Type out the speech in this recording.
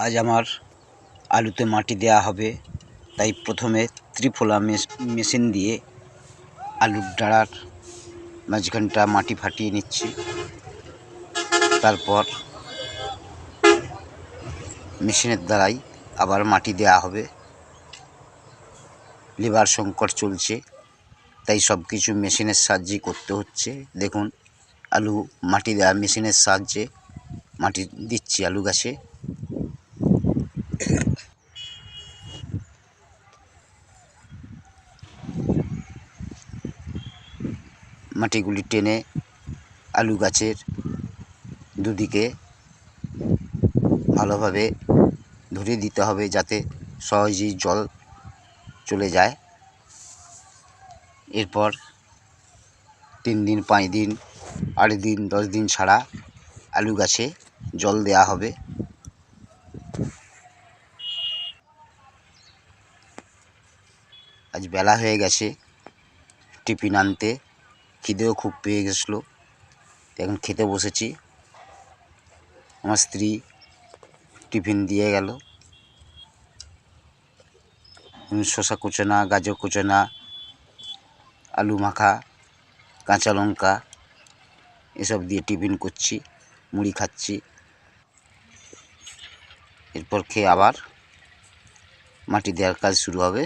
আজ আমার আলুতে মাটি দেওয়া হবে। তাই প্রথমে ত্রিফলা মেশ- মেশিন দিয়ে আলুর ডাঁড়ার মাঝখানটা মাটি ফাটিয়ে নিচ্ছি। তারপর মেশিনের দ্বারাই আবার মাটি দেওয়া হবে। লেবার সংকট চলছে, তাই সব কিছু মেশিনের সাহায্যেই করতে হচ্ছে। দেখুন, আলু মাটি দেওয়া মেশিনের সাহায্যে মাটি দিচ্ছি আলু গাছে। মাটিগুলি টেনে আলু গাছের দুদিকে ভালোভাবে ধরে দিতে হবে যাতে সহজেই জল চলে যায়। এরপর তিন দিন, পাঁচ দিন আট দিন, দশ দিন ছাড়া আলু গাছে জল দেওয়া হবে। আজ বেলা হয়ে গেছে। টিফিন আনতে খিদেও খুব পেয়ে গেছিল। এখন খেতে বসেছি। আমার স্ত্রী টিফিন দিয়ে গেল। শসা কুচোনা, গাজর কুচনা, আলু মাখা, কাঁচা লঙ্কা, এসব দিয়ে টিফিন করছি, মুড়ি খাচ্ছি। এরপর খেয়ে আবার মাটি দেওয়ার কাজ শুরু হবে।